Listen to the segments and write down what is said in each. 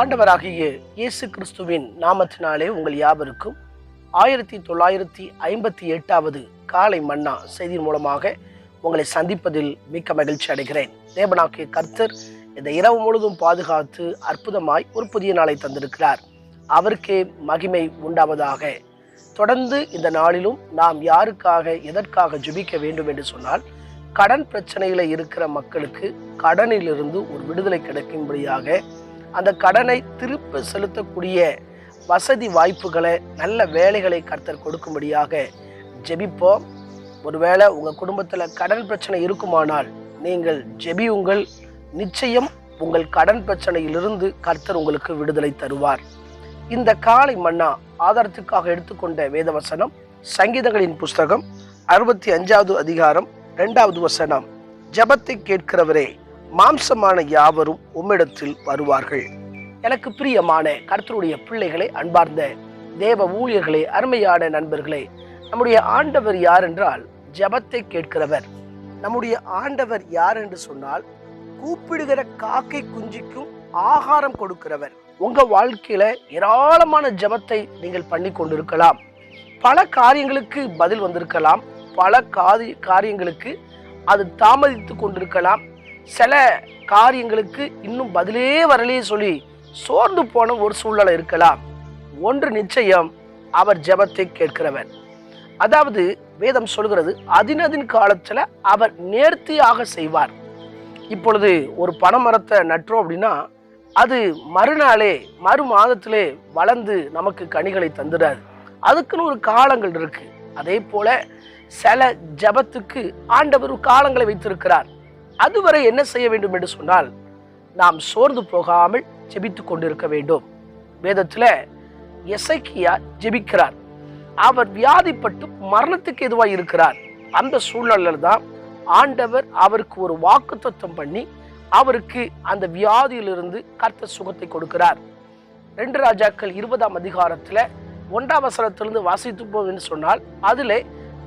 ஆண்டவராகிய இயேசு கிறிஸ்துவின் நாமத்தினாலே உங்கள் யாவருக்கும் ஆயிரத்தி தொள்ளாயிரத்தி ஐம்பத்தி எட்டாவது காலை மன்னா செய்தி மூலமாக உங்களை சந்திப்பதில் மிக்க மகிழ்ச்சி அடைகிறேன். தேவனாக்கிய கர்த்தர் இந்த இரவு முழுதும் பாதுகாத்து அற்புதமாய் ஒரு புதிய நாளை தந்திருக்கிறார். அவருக்கே மகிமை உண்டாவதாக. தொடர்ந்து இந்த நாளிலும் நாம் யாருக்காக எதற்காக ஜுபிக்க வேண்டும் என்று சொன்னால் கடன் பிரச்சனையில் இருக்கிற மக்களுக்கு கடனிலிருந்து ஒரு விடுதலை கிடைக்கும்படியாக அந்த கடனை திருப்ப செலுத்தக்கூடிய வசதி வாய்ப்புகளை நல்ல வேலைகளை கர்த்தர் கொடுக்கும்படியாக ஜெபிப்போம். ஒருவேளை உங்கள் குடும்பத்தில் கடன் பிரச்சனை இருக்குமானால் நீங்கள் ஜெபியுங்கள் நிச்சயம் உங்கள் கடன் பிரச்சனையிலிருந்து கர்த்தர் உங்களுக்கு விடுதலை தருவார். இந்த காலை மன்னா ஆதாரத்துக்காக எடுத்துக்கொண்ட வேதவசனம் சங்கீதங்களின் புஸ்தகம் அறுபத்தி அஞ்சாவது அதிகாரம் ரெண்டாவது வசனம். ஜபத்தை கேட்கிறவரே மாம்சமான யாவரும் உம்மிடத்தில் வருவார்கள். எனக்கு பிரியமான கர்த்தருடைய பிள்ளைகளை அன்பார்ந்த தேவ ஊழியர்களே அருமையான நண்பர்களே நம்முடைய ஆண்டவர் யார் என்றால் ஜபத்தை கேட்கிறவர். நம்முடைய ஆண்டவர் யார் என்று சொன்னால் கூப்பிடுகிற காக்கை குஞ்சிக்கும் ஆகாரம் கொடுக்கிறவர். உங்க வாழ்க்கையில ஏராளமான ஜெபத்தை நீங்கள் பண்ணி கொண்டிருக்கலாம். பல காரியங்களுக்கு பதில் வந்திருக்கலாம். பல காதி காரியங்களுக்கு அது தாமதித்து கொண்டிருக்கலாம். சில காரியங்களுக்கு இன்னும் பதிலே வரலையே சொல்லி சோர்ந்து போன ஒரு சூழ்நிலை இருக்கலாம். ஒன்று நிச்சயம் அவர் ஜபத்தை கேட்கிறவர். அதாவது வேதம் சொல்கிறது அதினதின் காலத்தில் அவர் நேர்த்தியாக செய்வார். இப்பொழுது ஒரு பனைமரத்தை நட்டுறோம் அப்படின்னா அது மறுநாளே மறு மாதத்திலே வளர்ந்து நமக்கு கனிகளை தந்துடாது. அதுக்குன்னு ஒரு காலங்கள் இருக்கு. அதே போல சில ஜபத்துக்கு ஆண்டவர் காலங்களை வைத்திருக்கிறார். அதுவரை என்ன செய்ய வேண்டும் என்று சொன்னால் நாம் சோர்ந்து போகாமல் ஜெபித்து கொண்டிருக்க வேண்டும். வேதத்தில் எசைக்கியா ஜெபிக்கிறார். அவர் வியாதிப்பட்டு மரணத்துக்கு எதுவாக இருக்கிறார். அந்த சூழ்நிலையில் தான் ஆண்டவர் அவருக்கு ஒரு வாக்குத்தத்தம் பண்ணி அவருக்கு அந்த வியாதியிலிருந்து கர்த்த சுகத்தை கொடுக்கிறார். ரெண்டு ராஜாக்கள் இருபதாம் அதிகாரத்தில் ஒன்றாம் வசனத்திலிருந்து வாசித்துப்போம் என்று சொன்னால் அதில்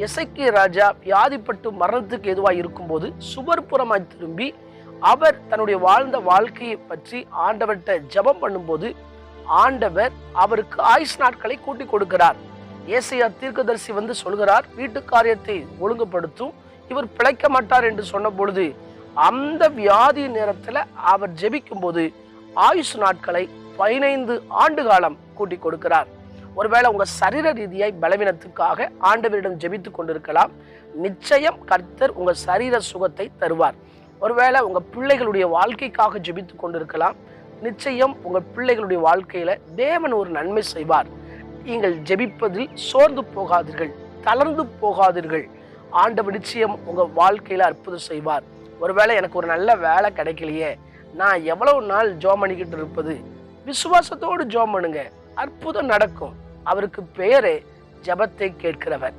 எசைக்கிய ராஜா வியாதிப்பட்டு மரணத்துக்கு எதுவாக இருக்கும்போது சுவர்புறமாய் திரும்பி அவர் தன்னுடைய வாழ்ந்த வாழ்க்கையை பற்றி ஆண்டவர்கிட்ட ஜெபம் பண்ணும்போது ஆண்டவர் அவருக்கு ஆயுஷ் நாட்களை கூட்டி கொடுக்கிறார். ஏசையா தீர்க்கதரிசி வந்து சொல்கிறார் வீட்டு காரியத்தை ஒழுங்குபடுத்தும் இவர் பிழைக்க மாட்டார் என்று சொன்ன பொழுது அந்த வியாதி நேரத்தில் அவர் ஜெபிக்கும் போது ஆயுஷ் நாட்களை பதினைந்து ஆண்டு காலம் கூட்டி கொடுக்கிறார். ஒருவேளை உங்கள் சரீர ரீதியாய் பலவீனத்துக்காக ஆண்டவரிடம் ஜெபித்து கொண்டிருக்கலாம். நிச்சயம் கர்த்தர் உங்கள் சரீர சுகத்தை தருவார். ஒருவேளை உங்கள் பிள்ளைகளுடைய வாழ்க்கைக்காக ஜெபித்து கொண்டிருக்கலாம். நிச்சயம் உங்கள் பிள்ளைகளுடைய வாழ்க்கையில் தேவன் ஒரு நன்மை செய்வார். நீங்கள் ஜெபிப்பதில் சோர்ந்து போகாதீர்கள் தளர்ந்து போகாதீர்கள். ஆண்டவர் நிச்சயம் உங்கள் வாழ்க்கையில் அற்புதம் செய்வார். ஒருவேளை எனக்கு ஒரு நல்ல வேலை கிடைக்கலையே நான் எவ்வளவு நாள் ஜோம் பண்ணிக்கிட்டு இருப்பது? விசுவாசத்தோடு ஜோம் பண்ணுங்க அற்புதம் நடக்கும். அவருக்கு பெயரே ஜெபத்தை கேட்கிறவர்.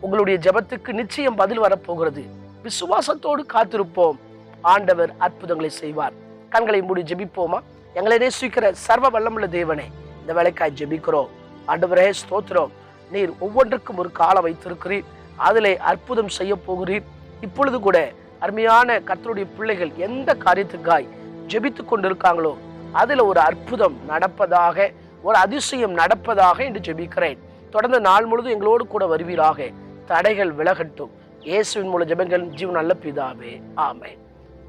உங்களுடைய ஜெபத்துக்கு நிச்சயம் பதில் வரப்போகிறது. விசுவாசத்தோடு காத்திருப்போம். ஆண்டவர் அற்புதங்களை செய்வார். கண்களை மூடி ஜெபிப்போமா? எங்களை நேசிக்கிற சர்வ வல்லமுள்ள தேவனே இந்த வேலைக்காய் ஜெபிக்கிறோம். ஆண்டவரே ஸ்தோத்திரம். நீர் ஒவ்வொன்றுக்கும் ஒரு காலம் வைத்திருக்கிறீர். அதிலே அற்புதம் செய்ய போகிறீர். இப்பொழுது கூட அருமையான கர்த்தருடைய பிள்ளைகள் எந்த காரியத்துக்காய் ஜெபித்து கொண்டிருக்காங்களோ அதில் ஒரு அற்புதம் நடப்பதாக ஒரு அதிசயம் நடப்பதாக என்று ஜெபிக்கிறேன். தொடர்ந்து நாள் முழுதும் எங்களோடு கூட வருவீராக. தடைகள் விலகட்டும். இயேசுவின் மூலம் ஜெபங்கள் ஜீவன் நல்ல பிதாவே. ஆமை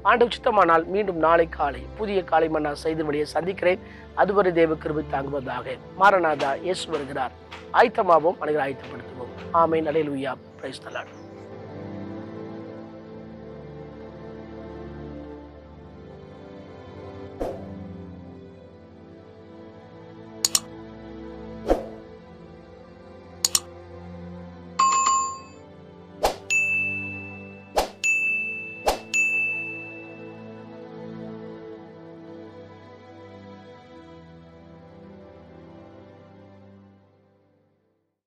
ஆண்டு சுத்தமானால் மீண்டும் நாளை காலை புதிய காலை மன்னா செய்து வழியை சந்திக்கிறேன். அதுவரை தேவ கிருபை தாங்குவதாக. மாரநாதா இயேசு வருகிறார். ஆயத்தமாகவும் அனைவரும் ஆயத்தப்படுத்துவோம். ஆமை நலையில் உய்யா பிரைஸ் தலாட்